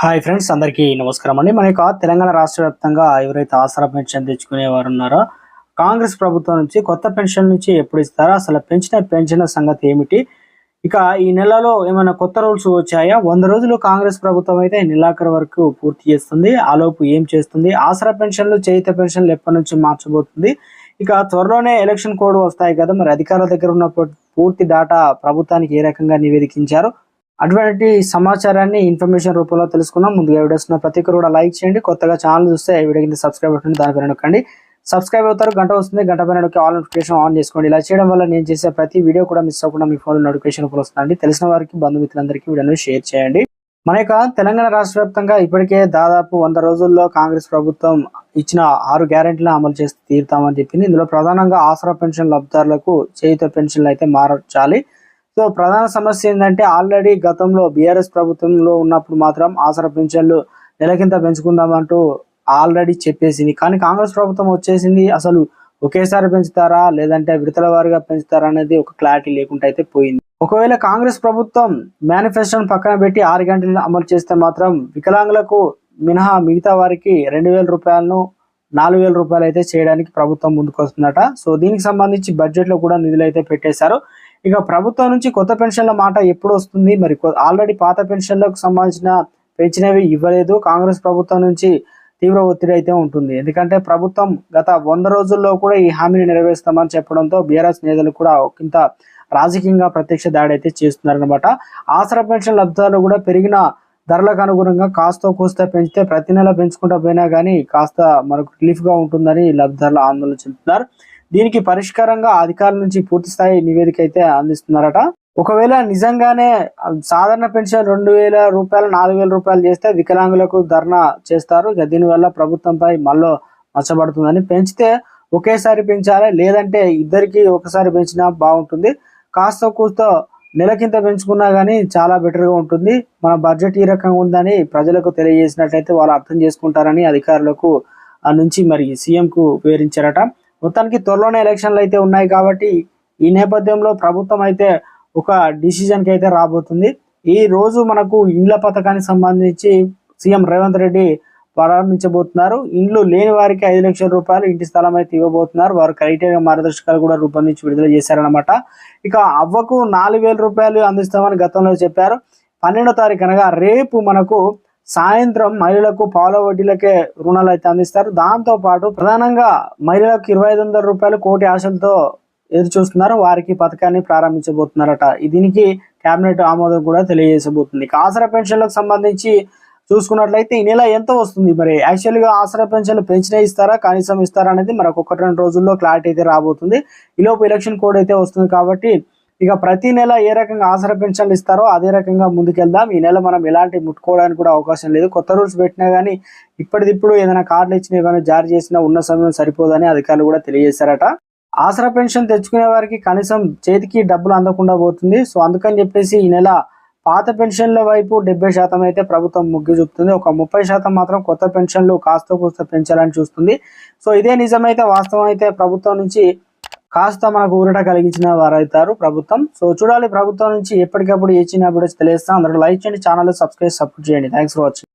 Hi friends అందరికీ నమస్కారం అండి. మన యొక్క తెలంగాణ రాష్ట్ర వ్యాప్తంగా ఎవరైతే ఆసరా పెన్షన్ తెచ్చుకునే వారు ఉన్నారో కాంగ్రెస్ ప్రభుత్వం నుంచి కొత్త పెన్షన్ నుంచి ఎప్పుడు ఇస్తారో అసలు పెంచిన పెన్షన్ సంగతి ఏమిటి? ఇక ఈ నెలలో ఏమైనా కొత్త రూల్స్ వచ్చాయా? వంద రోజులు కాంగ్రెస్ ప్రభుత్వం అయితే నెలాఖరు వరకు పూర్తి చేస్తుంది. ఆలోపు ఏం చేస్తుంది? ఆసరా పెన్షన్లు చేయిత పెన్షన్లు ఎప్పటి నుంచి మార్చబోతుంది? ఇక త్వరలోనే ఎలక్షన్ కోడ్ వస్తాయి కదా. మరి అధికారుల దగ్గర ఉన్న పూర్తి డాటా ప్రభుత్వానికి ఏ రకంగా నివేదించారు? అటువంటి సమాచారాన్ని ఇన్ఫర్మేషన్ రూపంలో తెలుసుకుందాం. ముందుగా వీడియోస్ ప్రతి ఒక్కరు కూడా లైక్ చేయండి. కొత్తగా ఛానల్ చూస్తే ఈ వీడియో కింద సబ్స్క్రైబ్ అవుతుంది దాని పైన నొక్కండి. సబ్స్క్రైబ్ అవుతారు గంట వస్తుంది గంట పైన నొక్కి ఆల్ నోటిఫికేషన్ ఆన్ చేసుకోండి. ఇలా చేయడం వల్ల నేను చేసే ప్రతి వీడియో కూడా మిస్ అవ్వకుండా మీ ఫోన్ నోటిఫికేషన్ రూపంలో వస్తుందండి. తెలిసిన వారికి బంధుమిత్రులందరికీ వీడియోను షేర్ చేయండి. మన యొక్క తెలంగాణ రాష్ట్ర వ్యాప్తంగా ఇప్పటికే దాదాపు వంద రోజుల్లో కాంగ్రెస్ ప్రభుత్వం ఇచ్చిన ఆరు గ్యారెంటీలను అమలు చేసి తీరుతామని చెప్పింది. ఇందులో ప్రధానంగా ఆసరా పెన్షన్ లబ్ధిదారులకు చేయుత పెన్షన్లు అయితే మార్చాలి. సో ప్రధాన సమస్య ఏంటంటే ఆల్రెడీ గతంలో బీఆర్ఎస్ ప్రభుత్వంలో ఉన్నప్పుడు మాత్రం ఆసరా పెన్షన్లు నెలకింత పెంచుకుందామంటూ ఆల్రెడీ చెప్పేసింది. కానీ కాంగ్రెస్ ప్రభుత్వం వచ్చేసింది. అసలు ఒకేసారి పెంచుతారా? లేదంటే విడతల వారిగా పెంచుతారా అనేది ఒక క్లారిటీ లేకుండా అయితే పోయింది. ఒకవేళ కాంగ్రెస్ ప్రభుత్వం మేనిఫెస్టోను పక్కన పెట్టి ఆరు గంటలు అమలు చేస్తే మాత్రం వికలాంగులకు మినహా మిగతా వారికి రెండు వేల రూపాయలను నాలుగు వేల రూపాయలు అయితే చేయడానికి ప్రభుత్వం ముందుకు వస్తుందట సో దీనికి సంబంధించి బడ్జెట్లో కూడా నిధులు అయితే పెట్టేశారు. ఇక ప్రభుత్వం నుంచి కొత్త పెన్షన్ల మాట ఎప్పుడు వస్తుంది? మరి ఆల్రెడీ పాత పెన్షన్లకు సంబంధించిన పెంచినవి ఇవ్వలేదు. కాంగ్రెస్ ప్రభుత్వం నుంచి తీవ్ర ఒత్తిడి అయితే ఉంటుంది. ఎందుకంటే ప్రభుత్వం గత వంద రోజుల్లో కూడా ఈ హామీని నెరవేరుస్తామని చెప్పడంతో బీఆర్ఎస్ నేతలు కూడా ఒకంత రాజకీయంగా ప్రత్యక్ష దాడి అయితే చేస్తున్నారనమాట ఆసరా పెన్షన్ లబ్ధాలు కూడా పెరిగిన ధరలకు అనుగుణంగా కాస్త కూస్త పెంచితే ప్రతి నెల పెంచుకుంటూ పోయినా కానీ కాస్త మనకు రిలీఫ్గా ఉంటుందని లబ్ధాలు ఆందోళన చెందుతున్నారు. దీనికి పరిష్కారంగా అధికారుల నుంచి పూర్తి స్థాయి నివేదిక అయితే అందిస్తున్నారట. ఒకవేళ నిజంగానే సాధారణ పెన్షన్ రెండు వేల రూపాయలు నాలుగు వేల రూపాయలు చేస్తే వికలాంగులకు ధర్నా చేస్తారు. దీనివల్ల ప్రభుత్వంపై మళ్ళీ మచ్చబడుతుందని పెంచితే ఒకేసారి పెంచాలి? లేదంటే ఇద్దరికి ఒకసారి పెంచినా బాగుంటుంది. కాస్త కూస్త నెలకింత పెంచుకున్నా కానీ చాలా బెటర్గా ఉంటుంది. మన బడ్జెట్ ఈ రకంగా ఉందని ప్రజలకు తెలియజేసినట్లయితే వాళ్ళు అర్థం చేసుకుంటారని అధికారులకు నుంచి మరి సీఎంకు వివరించారట. మొత్తానికి త్వరలోనే ఎలక్షన్లు అయితే ఉన్నాయి కాబట్టి ఈ నేపథ్యంలో ప్రభుత్వం అయితే ఒక డిసిజన్కి అయితే రాబోతుంది. ఈ రోజు మనకు ఇండ్ల పథకానికి సంబంధించి సీఎం రేవంత్ రెడ్డి ప్రారంభించబోతున్నారు. ఇండ్లు లేని వారికి ఐదు లక్షల రూపాయలు ఇంటి స్థలం అయితే ఇవ్వబోతున్నారు. వారు క్రైటీరియా మార్గదర్శకాలు కూడా రూపొందించి విడుదల చేశారనమాట ఇక అవ్వకు నాలుగు వేల రూపాయలు అందిస్తామని గతంలో చెప్పారు. పన్నెండో తారీఖు అనగా రేపు మనకు సాయంత్రం మహిళలకు పాల వడ్డీలకే రుణాలు అయితే అందిస్తారు. దాంతో పాటు ప్రధానంగా మహిళలకు ఇరవై ఐదు వందల రూపాయలు కోటి ఆశలతో ఎదురు చూస్తున్నారు వారికి పథకాన్ని ప్రారంభించబోతున్నారట. దీనికి కేబినెట్ ఆమోదం కూడా తెలియజేసబోతుంది ఆసరా పెన్షన్లకు సంబంధించి చూసుకున్నట్లయితే ఈ నెల ఎంత వస్తుంది మరి? యాక్చువల్గా ఆసరా పెన్షన్లు పెంచినా ఇస్తారా కనీసం ఇస్తారా అనేది మనకు ఒకటి రెండు రోజుల్లో క్లారిటీ అయితే రాబోతుంది. ఈలోపు ఎలక్షన్ కోడ్ అయితే వస్తుంది కాబట్టి ఇక ప్రతి నెల ఏ రకంగా ఆసరా పెన్షన్లు ఇస్తారో అదే రకంగా ముందుకెళ్దాం. ఈ నెల మనం ఎలాంటి ముట్టుకోవడానికి కూడా అవకాశం లేదు. కొత్త రూల్స్ పెట్టినా కానీ ఇప్పటిదిప్పుడు ఏదైనా కార్డులు ఇచ్చినా కానీ జారీ చేసినా ఉన్న సమయం సరిపోదని అధికారులు కూడా తెలియజేశారట. ఆసరా పెన్షన్ తెచ్చుకునే వారికి కనీసం చేతికి డబ్బులు అందకుండా పోతుంది. సో అందుకని చెప్పేసి ఈ నెల పాత పెన్షన్ల వైపు డెబ్బై శాతం అయితే ప్రభుత్వం ముగ్గు చూపుతుంది. ఒక ముప్పై శాతం మాత్రం కొత్త పెన్షన్లు కాస్త కూస్త పెంచాలని చూస్తుంది. సో ఇదే నిజమైతే వాస్తవం అయితే ప్రభుత్వం నుంచి కాస్త మనకు ఊరట కలిగించిన వారైతారు ప్రభుత్వం. సో చూడాలి ప్రభుత్వం నుంచి ఎప్పటికప్పుడు ఏ చిన్న అప్డేట్స్ తెలియస్తాం అందరూ లైక్ చేయండి ఛానల్ సబ్స్క్రైబ్ సపోర్ట్ చేయండి. Thanks for watching